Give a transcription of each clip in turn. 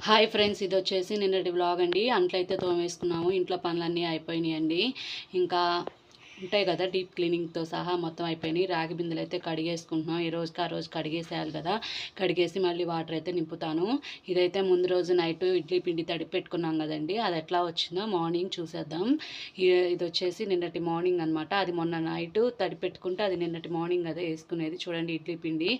Hi friends ఇది వచ్చేసి నిన్నటి బ్లాగ్ అండి. అంట్లయితే తోమేసుకున్నాము. ఇంట్లో పనులన్నీ అయిపోయినాయండి. ఇంకా ఉంటాయి కదా డీప్ క్లీనింగ్తో సహా మొత్తం అయిపోయినాయి. రాగి బిందెలు అయితే కడిగేసుకుంటున్నాం. ఈ రోజుకి ఆ రోజు కడిగేసేయాలి కదా. కడిగేసి మళ్ళీ వాటర్ అయితే నింపుతాను. ఇదైతే ముందు రోజు నైట్ ఇడ్లీ పిండి తడిపి పెట్టుకున్నాం కదండి. అది ఎట్లా వచ్చిందో మార్నింగ్ చూసేద్దాం. ఇది వచ్చేసి నిన్నటి మార్నింగ్ అనమాట అది మొన్న నైట్ తడి పెట్టుకుంటే అది నిన్నటి మార్నింగ్ అదే వేసుకునేది. చూడండి ఇడ్లీ పిండి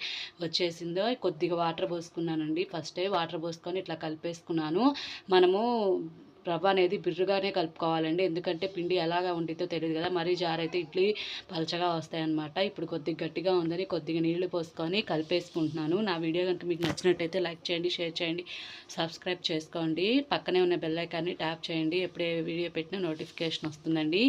వచ్చేసిందో. కొద్దిగా వాటర్ పోసుకున్నానండి. ఫస్టే వాటర్ పోసుకొని ఇట్లా కలిపేసుకున్నాను. మనము రవ్వ అనేది బిర్రుగానే కలుపుకోవాలండి. ఎందుకంటే పిండి ఎలాగా ఉండిద్దో తెలియదు కదా. మరీ జారైతే ఇడ్లీ పలచగా వస్తాయన్నమాట. ఇప్పుడు కొద్దిగా గట్టిగా ఉందని కొద్దిగా నీళ్ళు పోసుకొని కలిపేసుకుంటున్నాను. నా వీడియో కనుక మీకు నచ్చినట్టయితే లైక్ చేయండి షేర్ చేయండి సబ్స్క్రైబ్ చేసుకోండి. పక్కనే ఉన్న బెల్లైకాన్ని ట్యాప్ చేయండి. ఎప్పుడే వీడియో పెట్టినా నోటిఫికేషన్ వస్తుందండి.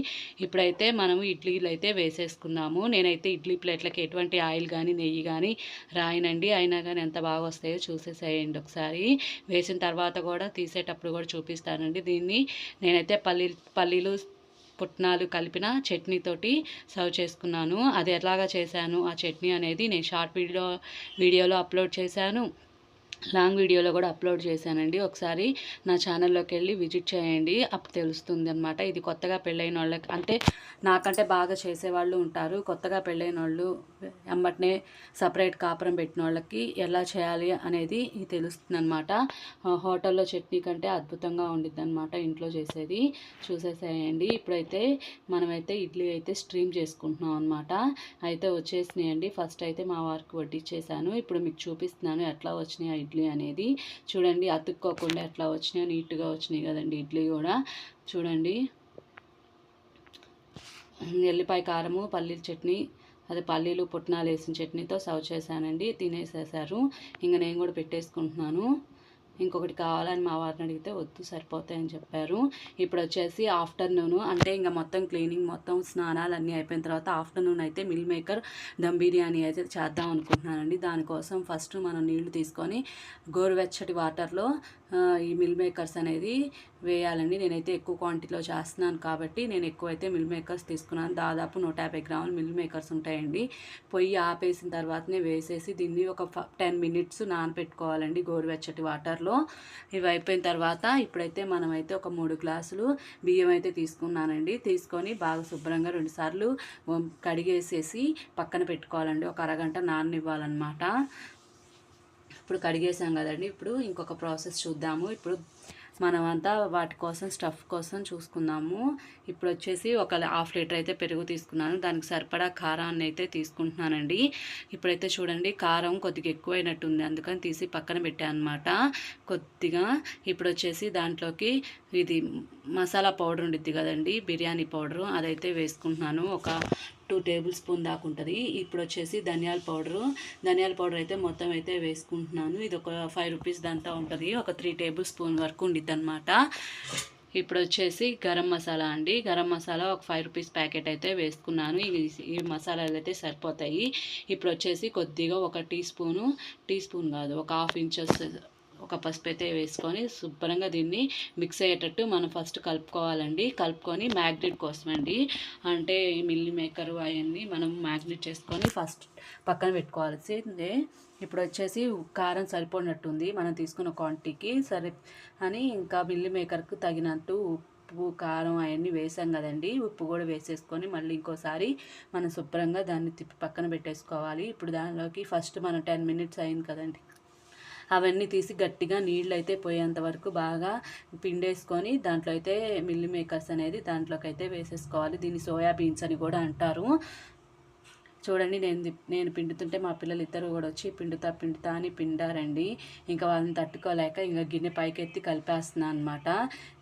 ఇప్పుడైతే మనము ఇడ్లీలు అయితే వేసేసుకున్నాము. నేనైతే ఇడ్లీ ప్లేట్లకి ఎటువంటి ఆయిల్ కానీ నెయ్యి కానీ రాయనండి. అయినా కానీ ఎంత బాగా వస్తాయో చూసేసేయండి ఒకసారి. వేసిన తర్వాత కూడా తీసేటప్పుడు కూడా చూపిస్తానండి. దీన్ని నేనైతే పల్లి పల్లీలు పుట్నాలు కలిపిన చట్నీతోటి సర్వ్ చేసుకున్నాను. అది ఎలాగా చేశాను? ఆ చట్నీ అనేది నేను షార్ట్ వీడియో వీడియోలో అప్లోడ్ చేశాను. లాంగ్ వీడియోలో కూడా అప్లోడ్ చేశానండి. ఒకసారి నా ఛానల్లోకి వెళ్ళి విజిట్ చేయండి. అప్పుడు తెలుస్తుంది అనమాట ఇది కొత్తగా పెళ్ళైన వాళ్ళకి అంటే నాకంటే బాగా చేసేవాళ్ళు ఉంటారు. కొత్తగా పెళ్ళైన వాళ్ళు వెంబటనే సపరేట్ కాపురం పెట్టిన వాళ్ళకి ఎలా చేయాలి అనేది ఇది తెలుస్తుంది అనమాట హోటల్లో చట్నీ కంటే అద్భుతంగా ఉండిద్ది అనమాట ఇంట్లో చేసేది. చూసేసేయండి. ఇప్పుడైతే మనమైతే ఇడ్లీ అయితే స్ట్రీమ్ చేసుకుంటున్నాం అనమాట అయితే వచ్చేసినాయండి. ఫస్ట్ అయితే మా వారికి వడ్డిచ్చేసాను. ఇప్పుడు మీకు చూపిస్తున్నాను ఎట్లా వచ్చినాయి ఇడ్లీ అనేది. చూడండి అతుక్కోకుండా ఎట్లా వచ్చినాయో నీట్గా వచ్చినాయి కదండి ఇడ్లీ కూడా. చూడండి. ఎల్లిపాయ కారము పల్లీల చట్నీ అదే పల్లీలు పుట్నాలు వేసిన చట్నీతో సర్వ్ చేశానండి. తినేసేసారు ఇంకా నేను కూడా పెట్టేసుకుంటున్నాను. ఇంకొకటి కావాలని మా వారిని అడిగితే వద్దు సరిపోతాయని చెప్పారు. ఇప్పుడు వచ్చేసి ఆఫ్టర్నూన్ అంటే ఇంకా మొత్తం క్లీనింగ్ మొత్తం స్నానాలు అన్నీ అయిపోయిన తర్వాత ఆఫ్టర్నూన్ అయితే మిల్ మేకర్ దమ్ బిర్యానీ అయితే చేద్దాం అనుకుంటున్నానండి. దానికోసం ఫస్ట్ మనం నీళ్ళు తీసుకొని గోరువెచ్చటి వాటర్లో ఈ మిల్ మేకర్స్ అనేది వేయాలండి. నేనైతే ఎక్కువ క్వాంటిటీలో చేస్తున్నాను కాబట్టి నేను ఎక్కువైతే మిల్ మేకర్స్ తీసుకున్నాను. దాదాపు నూట యాభై గ్రాములు మిల్ మేకర్స్ ఉంటాయండి. పొయ్యి ఆపేసిన తర్వాతనే వేసేసి దీన్ని ఒక టెన్ మినిట్స్ నానపెట్టుకోవాలండి గోరువెచ్చటి వాటర్లో. ఇవి అయిపోయిన తర్వాత ఇప్పుడైతే మనమైతే ఒక మూడు గ్లాసులు బియ్యం అయితే తీసుకున్నానండి. తీసుకొని బాగా శుభ్రంగా రెండుసార్లు కడిగేసేసి పక్కన పెట్టుకోవాలండి. ఒక అరగంట నాననివ్వాలన్నమాట. ఇప్పుడు కడిగేసాం కదండి. ఇప్పుడు ఇంకొక ప్రాసెస్ చూద్దాము. ఇప్పుడు మనమంతా వాటి కోసం స్టఫ్ కోసం చూసుకుందాము. ఇప్పుడు వచ్చేసి ఒక హాఫ్ లీటర్ అయితే పెరుగు తీసుకున్నాను. దానికి సరిపడా కారాన్ని అయితే తీసుకుంటున్నానండి. ఇప్పుడైతే చూడండి కారం కొద్దిగా ఎక్కువైనట్టుంది. అందుకని తీసి పక్కన పెట్టాను అనమాట కొద్దిగా ఇప్పుడు వచ్చేసి దాంట్లోకి ఇది మసాలా పౌడర్ ఉండిద్ది కదండి బిర్యానీ పౌడరు. అదైతే వేసుకుంటున్నాను. ఒక టూ టేబుల్ స్పూన్ దాకా ఉంటుంది. ఇప్పుడు వచ్చేసి ధనియాల పౌడరు. ధనియాల పౌడర్ అయితే మొత్తం అయితే వేసుకుంటున్నాను. ఇది ఒక ఫైవ్ రూపీస్ దంతా ఉంటుంది. ఒక త్రీ టేబుల్ స్పూన్ వరకు ఉండిద్ది అనమాట ఇప్పుడు వచ్చేసి గరం మసాలా అండి. గరం మసాలా ఒక ఫైవ్ రూపీస్ ప్యాకెట్ అయితే వేసుకున్నాను. ఈ మసాలాలు అయితే సరిపోతాయి. ఇప్పుడు వచ్చేసి కొద్దిగా ఒక టీ స్పూను టీ స్పూన్ కాదు ఒక హాఫ్ ఇంచెస్ ఒక పసుపు అయితే వేసుకొని శుభ్రంగా దీన్ని మిక్స్ అయ్యేటట్టు మనం ఫస్ట్ కలుపుకోవాలండి. కలుపుకొని మ్యాగ్నెట్ కోసం అండి అంటే మిల్లీ మేకర్ అవన్నీ మనం మ్యాగ్నెట్ చేసుకొని ఫస్ట్ పక్కన పెట్టుకోవాల్సిందే. ఇప్పుడు వచ్చేసి కారం సరిపోయినట్టుంది మనం తీసుకున్న క్వాంటిటీకి సరి అని ఇంకా మిల్లీ మేకర్కు తగినట్టు ఉప్పు కారం అవన్నీ వేసాం కదండి. ఉప్పు కూడా వేసేసుకొని మళ్ళీ ఇంకోసారి మనం శుభ్రంగా దాన్ని తిప్పి పక్కన పెట్టేసుకోవాలి. ఇప్పుడు దానిలోకి ఫస్ట్ మనం టెన్ మినిట్స్ అయింది కదండి. అవన్నీ తీసి గట్టిగా నీళ్ళు అయితే పోయేంత వరకు బాగా పిండేసుకొని దాంట్లో అయితే మిల్లీ మేకర్స్ అనేది దాంట్లోకి అయితే వేసేసుకోవాలి. దీన్ని సోయా బీన్స్ అని కూడా అంటారు. చూడండి నేను నేను పిండుతుంటే మా పిల్లలు ఇద్దరు కూడా వచ్చి పిండుతా పిండుతా అని పిండారండి. ఇంకా వాళ్ళని తట్టుకోలేక ఇంకా గిన్నె పైకెత్తి కలిపేస్తున్నాను అనమాట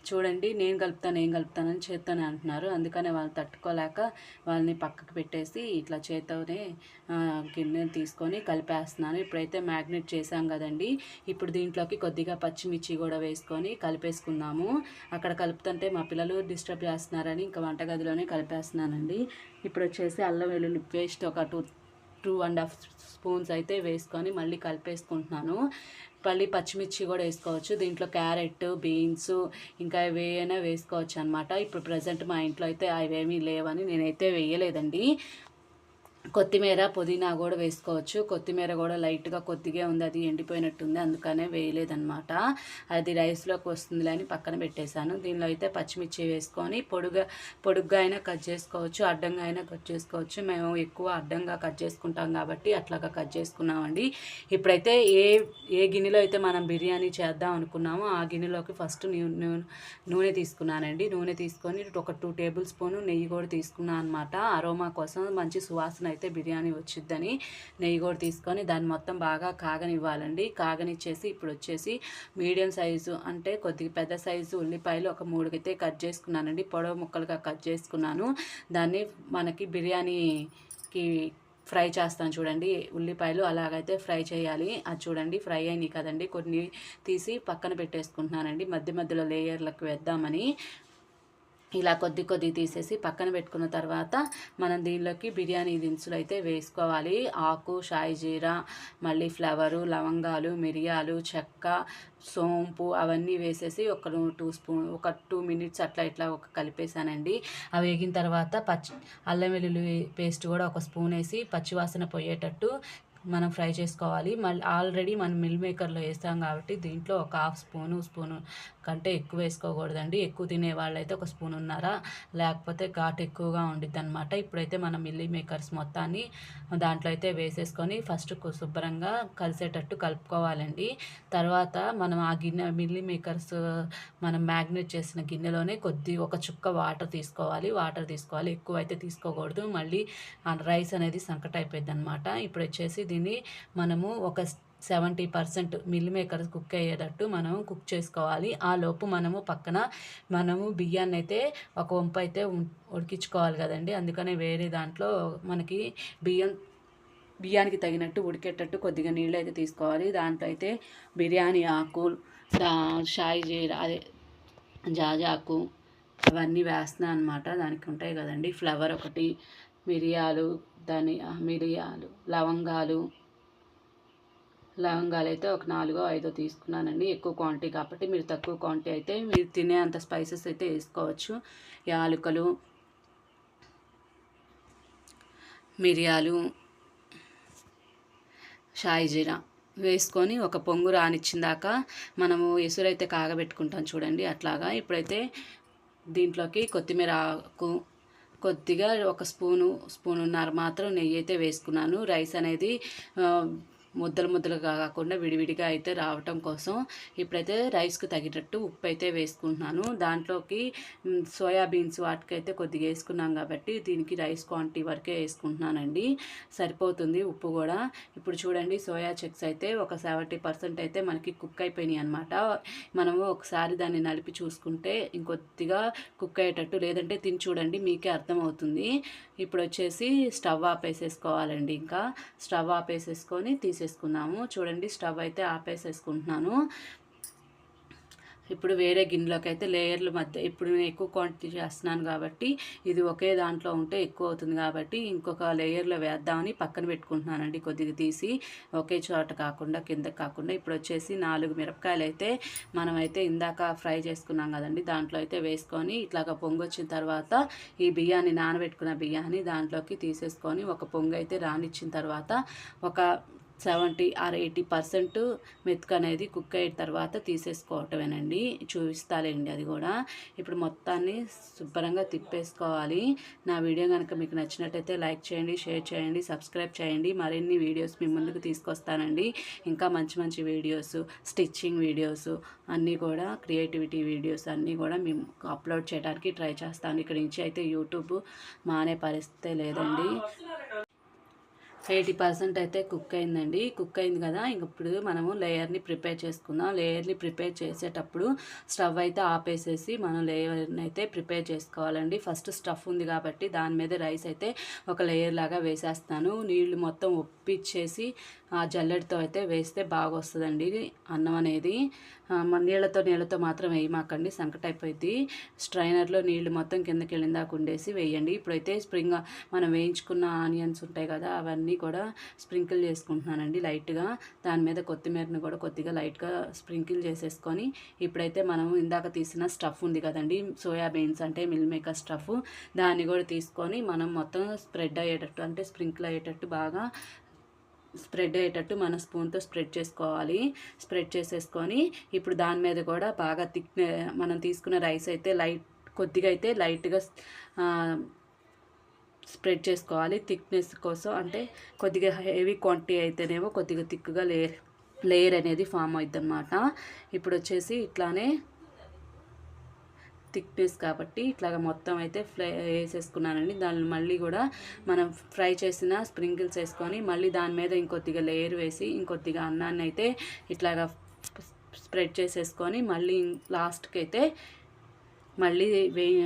చూడండి నేను కలుపుతాను నేను కలుపుతానని చేత్తోనే అంటున్నారు. అందుకనే వాళ్ళు తట్టుకోలేక వాళ్ళని పక్కకు పెట్టేసి ఇట్లా చేత్తోనే గిన్నె తీసుకొని కలిపేస్తున్నాను. ఇప్పుడైతే మ్యాగ్నెట్ చేసాం కదండి. ఇప్పుడు దీంట్లోకి కొద్దిగా పచ్చిమిర్చి కూడా వేసుకొని కలిపేసుకున్నాము అక్కడ కలుపుతుంటే మా పిల్లలు డిస్టర్బ్ చేస్తున్నారని ఇంకా వంటగదిలోనే కలిపేస్తున్నానండి. ఇప్పుడు వచ్చేసి అల్లం వెల్లుల్లి పేస్ట్ ఒక two two and half spoons అయితే వేసుకొని మళ్ళీ కలిపేసుకుంటున్నాను. మళ్ళీ పచ్చిమిర్చి కూడా వేసుకోవచ్చు. దీంట్లో క్యారెట్ బీన్స్ ఇంకా ఏవైనా వేసుకోవచ్చు అనమాట ఇప్పుడు ప్రజెంట్ మా ఇంట్లో అయితే అవేమీ లేవని నేనైతే వేయలేదండి. కొత్తిమీర పుదీనా కూడా వేసుకోవచ్చు. కొత్తిమీర కూడా లైట్గా కొద్దిగా ఉంది. అది ఎండిపోయినట్టుంది. అందుకనే వేయలేదనమాట అది రైస్లోకి వస్తుందిలే అని పక్కన పెట్టేశాను. దీనిలో అయితే పచ్చిమిర్చి వేసుకొని పొడుగా పొడుగ్గా అయినా కట్ చేసుకోవచ్చు. అడ్డంగా అయినా కట్ చేసుకోవచ్చు. మేము ఎక్కువ అడ్డంగా కట్ చేసుకుంటాం కాబట్టి అట్లాగా కట్ చేసుకున్నామండి. ఇప్పుడైతే ఏ ఏ గిన్నెలో అయితే మనం బిర్యానీ చేద్దాం అనుకున్నామో ఆ గిన్నెలోకి ఫస్ట్ నూనె తీసుకున్నానండి. నూనె తీసుకొని ఒక టూ టేబుల్ స్పూన్ నెయ్యి కూడా తీసుకున్నాను అనమాట అరోమా కోసం మంచి సువాసన అయితే బిర్యానీ వచ్చిద్దని నెయ్యి కూడా తీసుకొని దాన్ని మొత్తం బాగా కాగనివ్వాలండి. కాగనిచ్చేసి ఇప్పుడు వచ్చేసి మీడియం సైజు అంటే కొద్దిగా పెద్ద సైజు ఉల్లిపాయలు ఒక మూడుకైతే కట్ చేసుకున్నానండి. పొడవు ముక్కలుగా కట్ చేసుకున్నాను. దాన్ని మనకి బిర్యానీకి ఫ్రై చేస్తాను చూడండి. ఉల్లిపాయలు అలాగైతే ఫ్రై చేయాలి. అది చూడండి ఫ్రై అయినాయి కదండి. కొన్ని తీసి పక్కన పెట్టేసుకుంటున్నానండి. మధ్య మధ్యలో లేయర్లకు వేద్దామని. ఇలా కొద్ది కొద్ది తీసేసి పక్కన పెట్టుకున్న తర్వాత మనం దీనిలోకి బిర్యానీ దినుసులు అయితే వేసుకోవాలి. ఆకు షాయి జీరా మళ్ళీ ఫ్లవరు లవంగాలు మిరియాలు చెక్క సోంపు అవన్నీ వేసేసి ఒక టూ స్పూన్ ఒక టూ మినిట్స్ అట్లా ఇట్లా ఒక కలిపేసానండి అవి వేగిన తర్వాత పచ్చి అల్లం వెల్లుల్లి పేస్ట్ కూడా ఒక స్పూన్ వేసి పచ్చివాసన పోయేటట్టు మనం ఫ్రై చేసుకోవాలి. మళ్ళీ ఆల్రెడీ మనం మిల్ మేకర్లో వేస్తాం కాబట్టి దీంట్లో ఒక హాఫ్ స్పూను స్పూను కంటే ఎక్కువ వేసుకోకూడదండి. ఎక్కువ తినే వాళ్ళైతే ఒక స్పూన్ ఉన్నారా? లేకపోతే ఘాట్ ఎక్కువగా ఉండిద్ది అనమాట ఇప్పుడైతే మనం మిల్లీ మేకర్స్ మొత్తాన్ని దాంట్లో అయితే వేసేసుకొని ఫస్ట్ శుభ్రంగా కలిసేటట్టు కలుపుకోవాలండి. తర్వాత మనం ఆ గిన్నె మిల్లీ మేకర్స్ మనం మ్యాగ్నేట్ చేసిన గిన్నెలోనే కొద్ది ఒక చుక్క వాటర్ తీసుకోవాలి. వాటర్ తీసుకోవాలి. ఎక్కువ అయితే తీసుకోకూడదు. మళ్ళీ రైస్ అనేది సంకట అయిపోయింది అనమాట ఇప్పుడు వచ్చేసి దీన్ని మనము ఒక seventy percent meal makers cook అయ్యేటట్టు మనం కుక్ చేసుకోవాలి. ఆ లోపు మనము పక్కన మనము బియ్యాన్ని అయితే ఒక వంపు అయితే ఉడికించుకోవాలి కదండి. అందుకనే వేరే దాంట్లో మనకి బియ్యం బియ్యానికి తగినట్టు ఉడికేటట్టు కొద్దిగా నీళ్ళు అయితే తీసుకోవాలి. దాంట్లో అయితే బిర్యానీ ఆకు దా షాయి జీరా అదే జాజాకు అవన్నీ వేస్తున్నాను అనమాట దానికి ఉంటాయి కదండి. ఫ్లవర్ ఒకటి మిరియాలు ధనియా మిరియాలు లవంగాలు. లవంగాలు అయితే ఒక నాలుగో ఐదో తీసుకున్నానండి. ఎక్కువ క్వాంటిటీ కాబట్టి మీరు తక్కువ క్వాంటిటీ అయితే మీరు తినే అంత స్పైసెస్ అయితే వేసుకోవచ్చు. యాలకులు మిరియాలు షాయిజీరా వేసుకొని ఒక పొంగు రానిచ్చిన దాకా మనము ఎసురైతే కాగబెట్టుకుంటాం చూడండి అట్లాగా. ఇప్పుడైతే దీంట్లోకి కొత్తిమీర ఆకు కొద్దిగా ఒక స్పూను స్పూనున్నర మాత్రం నెయ్యి అయితే వేసుకున్నాను. రైస్ అనేది ముద్దలు ముద్దలుగా కాకుండా విడివిడిగా అయితే రావటం కోసం ఇప్పుడైతే రైస్కి తగినట్టు ఉప్పు అయితే వేసుకుంటున్నాను. దాంట్లోకి సోయాబీన్స్ వాటికైతే కొద్దిగా వేసుకున్నాం కాబట్టి దీనికి రైస్ క్వాంటిటీ వరకే వేసుకుంటున్నానండి. సరిపోతుంది ఉప్పు కూడా. ఇప్పుడు చూడండి సోయా చెక్స్ అయితే ఒక సెవెంటీ పర్సెంట్ అయితే మనకి కుక్ అయిపోయినాయి అనమాట మనము ఒకసారి దాన్ని నలిపి చూసుకుంటే ఇంకొద్దిగా కుక్ అయ్యేటట్టు లేదంటే తిని చూడండి మీకే అర్థమవుతుంది. ఇప్పుడు వచ్చేసి స్టవ్ ఆపేసేసుకోవాలండి ఇంకా. స్టవ్ ఆపేసేసుకొని తీసేసుకున్నాము చూడండి స్టవ్ అయితే ఆపేసేసుకుంటున్నాను. ఇప్పుడు వేరే గిన్నెలోకి అయితే లేయర్ల మధ్య ఇప్పుడు నేను ఎక్కువ క్వాంటిటీ చేస్తున్నాను కాబట్టి ఇది ఒకే దాంట్లో ఉంటే ఎక్కువ అవుతుంది కాబట్టి ఇంకొక లేయర్లో వేద్దామని పక్కన పెట్టుకుంటున్నానండి కొద్దిగా తీసి. ఒకే చోట కాకుండా కింద కాకుండా. ఇప్పుడు వచ్చేసి నాలుగు మిరపకాయలు అయితే మనమైతే ఇందాక ఫ్రై చేసుకున్నాం కదండి. దాంట్లో అయితే వేసుకొని ఇట్లాగా పొంగొచ్చిన తర్వాత ఈ బియ్యాన్ని నానబెట్టుకున్న బియ్యాన్ని దాంట్లోకి తీసేసుకొని ఒక పొంగు అయితే రానిచ్చిన తర్వాత ఒక సెవెంటీ ఆర్ ఎయిటీ పర్సెంట్ మెతుకు అనేది కుక్ అయిన తర్వాత తీసేసుకోవటమేనండి. చూపిస్తాలేండి అది కూడా. ఇప్పుడు మొత్తాన్ని శుభ్రంగా తిప్పేసుకోవాలి. నా వీడియో కనుక మీకు నచ్చినట్టయితే లైక్ చేయండి షేర్ చేయండి సబ్స్క్రైబ్ చేయండి. మరిన్ని వీడియోస్ మీ ముందుకు తీసుకొస్తానండి. ఇంకా మంచి మంచి వీడియోస్ స్టిచ్చింగ్ వీడియోస్ అన్నీ కూడా క్రియేటివిటీ వీడియోస్ అన్నీ కూడా మేము అప్లోడ్ చేయడానికి ట్రై చేస్తాను. ఇక్కడ నుంచి అయితే యూట్యూబ్ మానే పరిస్థితే లేదండి. ఎయిటీ పర్సెంట్ అయితే కుక్ అయిందండి. కుక్ అయింది కదా ఇంక ఇప్పుడు మనము లేయర్ని ప్రిపేర్ చేసుకుందాం. లేయర్ని ప్రిపేర్ చేసేటప్పుడు స్టవ్ అయితే ఆపేసేసి మనం లేయర్ని అయితే ప్రిపేర్ చేసుకోవాలండి. ఫస్ట్ స్టఫ్ ఉంది కాబట్టి దాని మీద రైస్ అయితే ఒక లేయర్ లాగా వేసేస్తాను. నీళ్ళు మొత్తం ఒప్పిచ్చేసి ఆ జల్లెడతో అయితే వేస్తే బాగా వస్తుందండి అన్నం అనేది. నీళ్ళతో నీళ్ళతో మాత్రం వేయమాకండి సంకట అయిపోయింది స్ట్రైనర్లో నీళ్ళు మొత్తం కిందకి వెళ్ళిందాక ఉండేసి వేయండి. ఇప్పుడైతే స్ప్రింగ్ మనం వేయించుకున్న ఆనియన్స్ ఉంటాయి కదా అవన్నీ కూడా స్ప్రింకిల్ చేసుకుంటున్నానండి లైట్గా. దాని మీద కొత్తిమీరని కూడా కొద్దిగా లైట్గా స్ప్రింకిల్ చేసేసుకొని ఇప్పుడైతే మనం ఇందాక తీసిన స్టఫ్ ఉంది కదండి సోయాబీన్స్ అంటే మిల్ మేకర్ స్టఫ్. దాన్ని కూడా తీసుకొని మనం మొత్తం స్ప్రెడ్ అయ్యేటట్టు అంటే స్ప్రింకిల్ అయ్యేటట్టు బాగా స్ప్రెడ్ అయ్యేటట్టు మన స్పూన్తో స్ప్రెడ్ చేసుకోవాలి. స్ప్రెడ్ చేసేసుకొని ఇప్పుడు దాని మీద కూడా బాగా థిక్ మనం తీసుకున్న రైస్ అయితే లైట్ కొద్దిగా అయితే లైట్గా స్ప్రెడ్ చేసుకోవాలి. థిక్నెస్ కోసం అంటే కొద్దిగా హెవీ క్వాంటిటీ అయితేనేమో కొద్దిగా థిక్గా లేయర్ లేయర్ అనేది ఫామ్ అవుతుంది అనమాట ఇప్పుడు వచ్చేసి ఇట్లానే థిక్నెస్ కాబట్టి ఇట్లాగ మొత్తం అయితే ఫ్రై వేసేసుకున్నానండి. దాన్ని మళ్ళీ కూడా మనం ఫ్రై చేసిన స్ప్రింకిల్స్ వేసుకొని మళ్ళీ దాని మీద ఇంకొద్దిగా లేయర్ వేసి ఇంకొద్దిగా అన్నాన్ని అయితే ఇట్లాగా స్ప్రెడ్ చేసేసుకొని మళ్ళీ లాస్ట్కి అయితే మళ్ళీ వేయ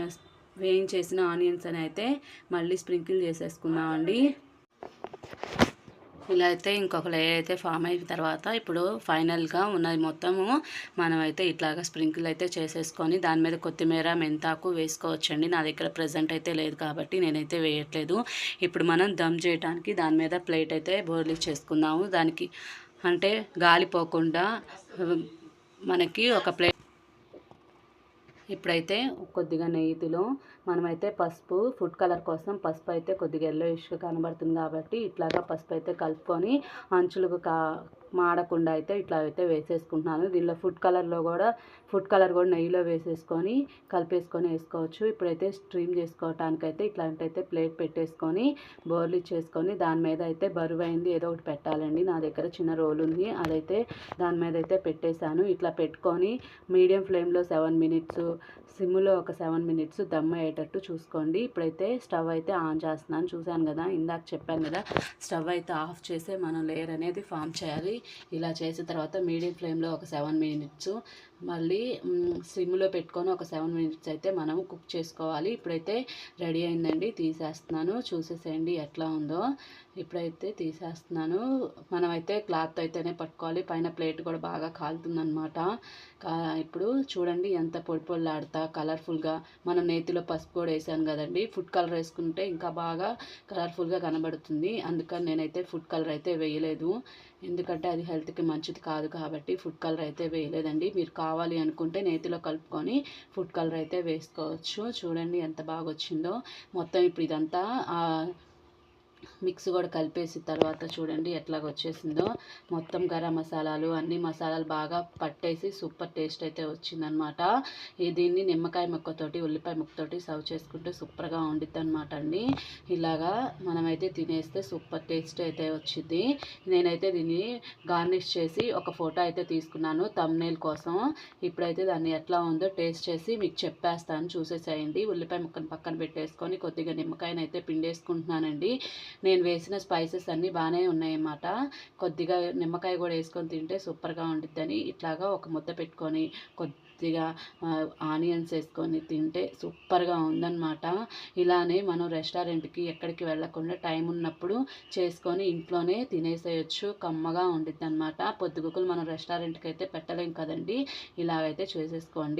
వేయించేసిన ఆనియన్స్ అని అయితే మళ్ళీ స్ప్రింకిల్ చేసేసుకున్నామండి ఇలా అయితే ఇంకొక లేయర్ అయితే ఫామ్ అయిన తర్వాత ఇప్పుడు ఫైనల్గా ఉన్నది మొత్తము మనమైతే ఇట్లాగా స్ప్రింకిల్ అయితే చేసేసుకొని దాని మీద కొత్తిమీర మెంతాకు వేసుకోవచ్చండి. నా దగ్గర ప్రజెంట్ అయితే లేదు కాబట్టి నేనైతే వేయట్లేదు. ఇప్పుడు మనం దమ్ చేయడానికి దాని మీద ప్లేట్ అయితే బోర్లీ చేసుకుందాము. దానికి అంటే గాలిపోకుండా మనకి ఒక ప్లేట్ ఇప్పుడైతే కొద్దిగా నెయ్యిలో మనమైతే పసుపు ఫుడ్ కలర్ కోసం పసుపు అయితే కొద్దిగా ఎల్లో ఇష్యూ కనబడుతుంది కాబట్టి ఇట్లాగా పసుపు అయితే కలుపుకొని అంచులకు కా మాడకుండా అయితే ఇట్లా అయితే వేసేసుకుంటున్నాను. దీనిలో ఫుడ్ కలర్లో కూడా ఫుడ్ కలర్ కూడా నెయ్యిలో వేసేసుకొని కలిపేసుకొని వేసుకోవచ్చు. ఇప్పుడైతే స్ట్రీమ్ చేసుకోవటానికైతే అయితే ఇట్లాంటైతే ప్లేట్ పెట్టేసుకొని బోర్లు చేసుకొని దాని మీద అయితే బరువు అయింది ఏదో ఒకటి పెట్టాలండి. నా దగ్గర చిన్న రోల్ ఉంది. అదైతే దాని మీద అయితే పెట్టేశాను. ఇట్లా పెట్టుకొని మీడియం ఫ్లేమ్లో సెవెన్ మినిట్స్ సిమ్లో ఒక సెవెన్ మినిట్స్ దమ్ అయ్యేటట్టు చూసుకోండి. ఇప్పుడైతే స్టవ్ అయితే ఆన్ చేస్తున్నాను. చూశాను కదా ఇందాక చెప్పాను కదా స్టవ్ అయితే ఆఫ్ చేసే మనం లేయర్ అనేది ఫామ్ చేయాలి. ఇలా చేసిన తర్వాత మీడియం ఫ్లేమ్లో ఒక సెవెన్ మినిట్స్ మళ్ళీ సిమ్లో పెట్టుకొని ఒక సెవెన్ మినిట్స్ అయితే మనం కుక్ చేసుకోవాలి. ఇప్పుడైతే రెడీ అయిందండి తీసేస్తున్నాను. చూసేసేయండి ఎట్లా ఉందో. ఇప్పుడైతే తీసేస్తున్నాను. మనమైతే క్లాత్ అయితేనే పట్టుకోవాలి. పైన ప్లేట్ కూడా బాగా కాలుతుందనమాట ఇప్పుడు చూడండి ఎంత పొడి పొడిలాడుతా కలర్ఫుల్గా. మనం నేతిలో పసుపు కూడా వేసాను కదండి. ఫుడ్ కలర్ వేసుకుంటే ఇంకా బాగా కలర్ఫుల్గా కనబడుతుంది. అందుకని నేనైతే ఫుడ్ కలర్ అయితే వేయలేదు. ఎందుకంటే అది హెల్త్కి మంచిది కాదు కాబట్టి ఫుడ్ కలర్ అయితే వేయలేదండి. మీరు కావాలి అనుకుంటే నేతిలో కలుపుకొని ఫుడ్ కలర్ అయితే వేసుకోవచ్చు. చూడండి ఎంత బాగా వచ్చిందో మొత్తం ఇప్పుడు ఇదంతా మిక్స్ కూడా కలిపేసి తర్వాత చూడండి ఎట్లాగ వచ్చేసిందో. మొత్తం గరం మసాలాలు అన్ని మసాలాలు బాగా పట్టేసి సూపర్ టేస్ట్ అయితే వచ్చిందనమాట దీన్ని నిమ్మకాయ ముక్కతోటి ఉల్లిపాయ ముక్కతోటి సర్వ్ చేసుకుంటే సూపర్గా ఉండిద్ది అనమాట అండి. ఇలాగా మనమైతే తినేస్తే సూపర్ టేస్ట్ అయితే వచ్చింది నేనైతే దీన్ని గార్నిష్ చేసి ఒక ఫోటో అయితే తీసుకున్నాను తమ్నేల్ కోసం. ఇప్పుడైతే దాన్ని ఎట్లా ఉందో టేస్ట్ చేసి మీకు చెప్పేస్తాను. చూసేసేయండి. ఉల్లిపాయ ముక్కను పక్కన పెట్టేసుకొని కొద్దిగా నిమ్మకాయనైతే పిండేసుకుంటున్నానండి. నేను వేసిన స్పైసెస్ అన్నీ బాగానే ఉన్నాయన్నమాట. కొద్దిగా నిమ్మకాయ కూడా వేసుకొని తింటే సూపర్గా ఉండిద్దని. ఇట్లాగా ఒక ముద్ద పెట్టుకొని కొద్దిగా ఆనియన్స్ వేసుకొని తింటే సూపర్గా ఉందన్నమాట. ఇలానే మనం రెస్టారెంట్కి ఎక్కడికి వెళ్ళకుండా టైం ఉన్నప్పుడు చేసుకొని ఇంట్లోనే తినేసేయచ్చు. కమ్మగా ఉండిద్ది అనమాట పొద్దుగుకులు మనం రెస్టారెంట్కి అయితే పెట్టలేం కదండి. ఇలాగైతే చేసేసుకోండి.